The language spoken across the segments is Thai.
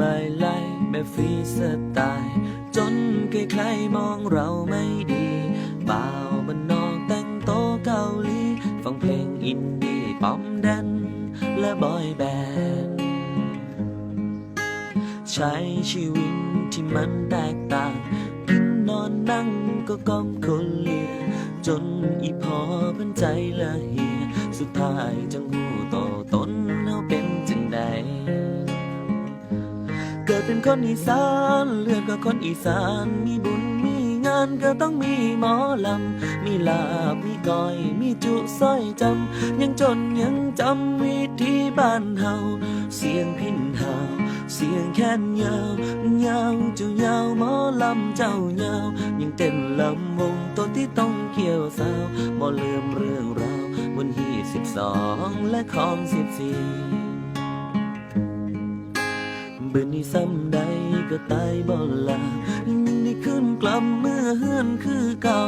my life แบบฟรีสไตล์จนใครๆมองเราไม่ดีเปล่าบันนอกแต่งโตเกาหลีฟังเพลงอินดี้ป๊อมแดนและบอยแบนด์ใช้ชีวิตที่มันแตกต่างกินนอนนั่งก็ก้อมคนเลียจนอีพอพันใจละเหีย สุดท้ายจังหูโตตน ดเป็นคนอีสานเลือดก็คนอีสาน มีบุญมีงานก็ต้องมีหมอลำ มีลาบมีก้อย มีจุสร้อยจำ ยังจนยังจำวิธีบ้านเฮาเสียงพินเฮาเสียงแค้นยาวยาวเจ้ายาวหมอลำเจ้ายาว ยังเต้นลำวงตัวที่ต้องเกี่ยวสาวบ่ลืมเรื่องราวบนที่สิบสองและของสิบสี่ บืนนี้ซ้ำใดก็ตายบ่ลายังได้ขึ้นกลับเมื่อเฮือนคือเก่า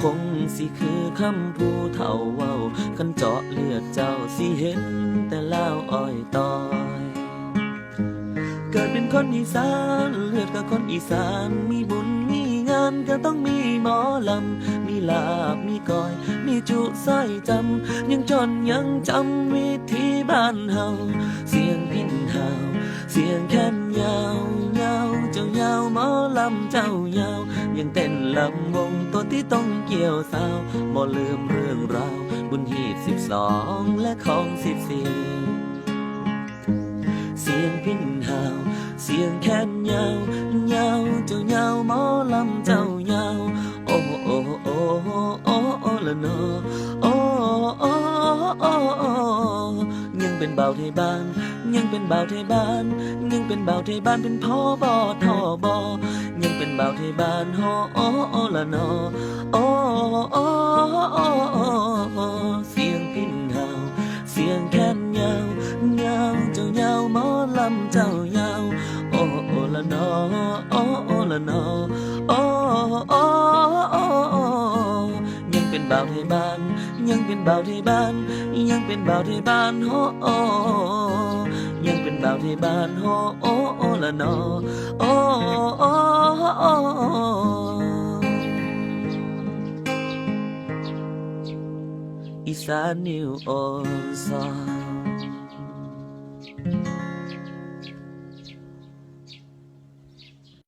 คงสิคือคำผู้เฒ่าเว้าคันเจาะเลือดเจ้าสิเห็นแต่เลาอ้อยตอยเกิดเป็นคนอีสานเลือดกับคนอีสานมีบุญมีงานก็ต้องมีหมอลำ มีลาบมีก้อย มีจุสร้อยจำ ยังจนยังจำวิธีบ้านเฮาเสียง เจ้ายาว ยังเต้นลำวงตัวที่ต้องเกี่ยวสาวบ่ลืมเรื่องราว บุญหีบสิบสองและของสิบสี่เสียงพินหาว เสียงแคนยาวยาวเจ้ายาวหมอลำเจ้ายาว โอ้โอ้โอ้โอ้โอ้ละเนอโอ้โอ้โอ้ เป็นเบาไทยบ้าน ยังเป็นเบาไทยบ้าน ยังเป็นเบาไทยบ้านเป็นพ่อบอทอบอยังเป็นเบาไทยบ้านฮอโอโอละนอโอโอโอโอเสียงพินหาเสียงแค้นยาวยาวเจ้ายาวหมอลำเจ้ายาวโอโอละนอโอโอละนอโอโอโอยังเป็นเบาไทยบ้าน ยังเป็นบ่าวที่บ้าน ยังเป็นบ่าวที่บ้านโอ้โอยังเป็นบ่าวที่บ้านโอ้โอ้โอละนอโอ้โอ้โออีสานนิวโอซอน